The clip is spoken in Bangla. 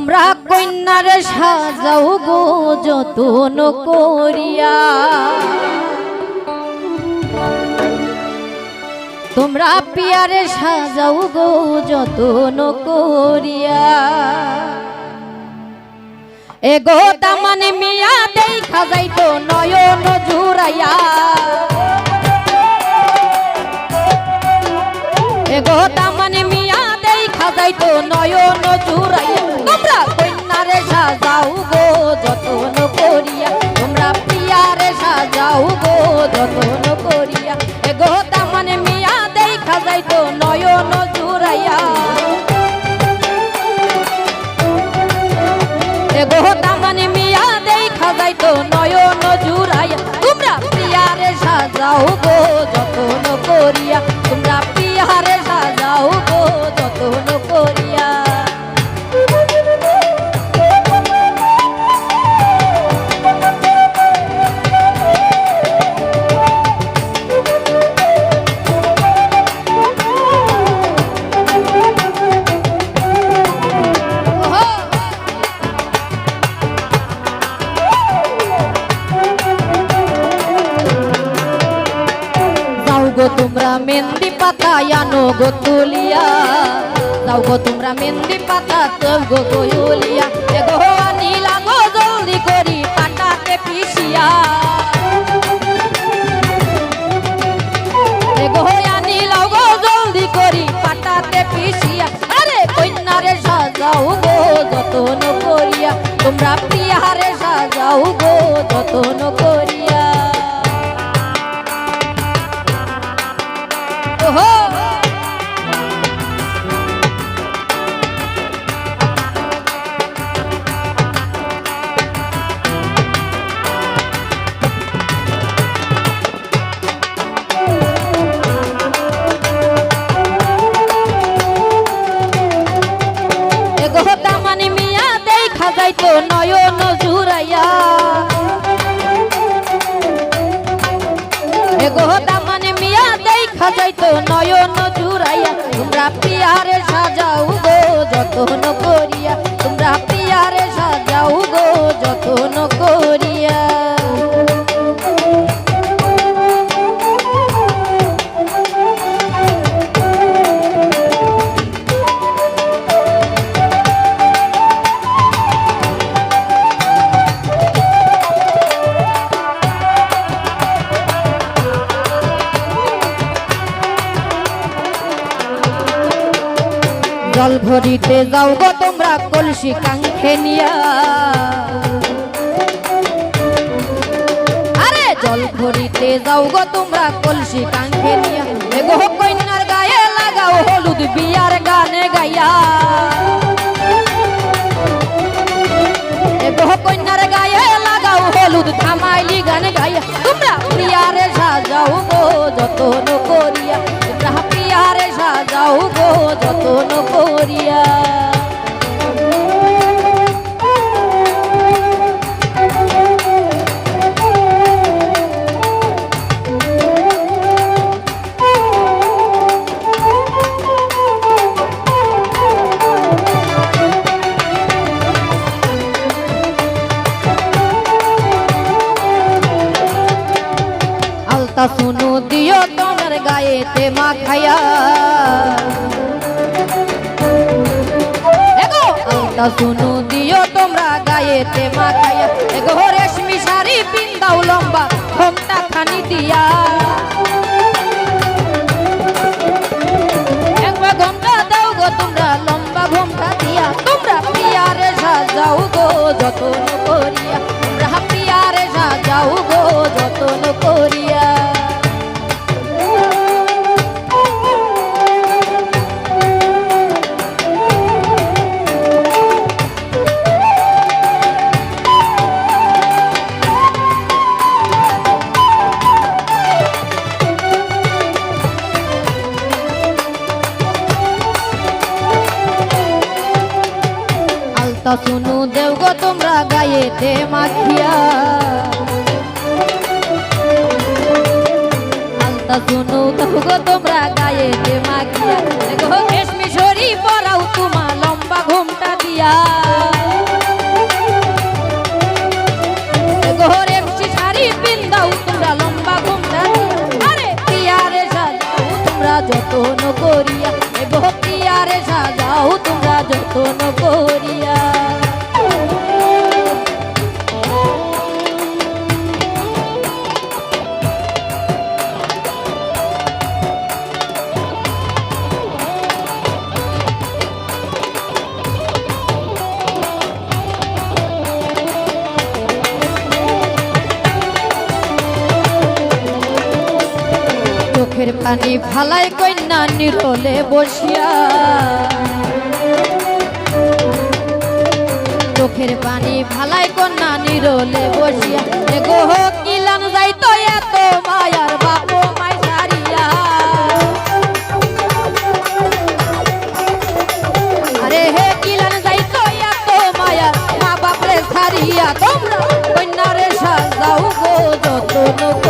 তোমরা কন্যার সাজাও গো যতন করিয়া। তোমরা পিয়ারে সাজাও গো যতন করিয়া। এগো তামানে মিয়া দেখা যাইতো নয়ন জুড়াইয়া। এগো তামানে মিয়া দেখা যাইতো নয়ন জুড়াইয়া। সাজাও গো, যতন করিয়া। তোমরা পিয়ারে সাজাও গো, যতন করিয়া। এগো তামানে মিয়া, দেখা যাইতো নয়ন জুড়াইয়া। এগো তামানে মিয়া, দেখা যাইতো নয়ন জুড়াইয়া। তোমরা পিয়ারে সাজাও গো গো তোমরা মেহেন্দি পাতা আনো গো তুলিয়া। যাও গো তোমরা মেহেন্দি পাতা তব গো গয়ুলিয়া এগো আনিলা গো জলদি করি, পাটাতে পিসিয়া এগো আনিলা গো জলদি করি, পাটাতে পিসিয়া আরে কন্যারে সাজাও গো, যতন করিয়া। তোমরা পিয়ারে সাজাও গো, যতন করিয়া এগো তামানি মিয়া, দেখা যাইতো নয়ন জুড়াইয়া। তোমরা পিয়ারে সাজাও গো, যতন করিয়া। তোমরা পিয়ারে সাজাও গো, যতন জল ভরিতে যাও গো তোমরা কলসি কাঙ্ক্ষে নিয়া। আরে জল ভরিতে যাও গো তোমরা কলসি কাঙ্ক্ষে নিয়া। গায়ে লাগাও হলুদ বিয়ার গানে গাইয়া। এগো কন্যার গায়ে লাগাও হলুদ থামাইলি গান গাইয়া। তোমরা প্রিয়ারে সাজাও গো যতন করিয়া। যতন করিয়া আলতা শুনু দিও তোমার গায়েতে মাখাইয়া। আলতা শুনু দিও তোমরা গায়েতে মাখাইয়া। এগো, রেশমি শাড়ি পিন্দাও লম্বা, ঘোমটা খানি দিয়া। তোমরা, লম্বা ঘোমটা দিয়া। তোমরা পিয়ারে সাজাও গো, যতন তা শুনু দেও গো তোমরা গাইতে মাখিয়া। শুনু দেও গো তোমরা গায়েতে মাখিয়া। দেখো রেশমি শরি পরাও তোমা লম্বা ঘুমটা দিয়া। দেখো রেশমি শাড়ি পিন্দাও তোমরা লম্বা ঘুমটা আরে, পিয়ারে সাজাও তোমরা যতন করিয়া। এগো পিয়ারে সাজাও তোমরা যতন করিয়া। চোখের পানি ফালায় কন্যা নিরলে বসিয়া। চোখের পানি ফালায় কন্যা নিরলে বসিয়া। এগো হোক যাইত যাইতো এত মায়ার বাপ মাই সারিয়া। আরে হে ইলান যাইতো এত মায়ার মা বাপরে সারিয়া। তোমরা কন্যারে সাজাও গো যত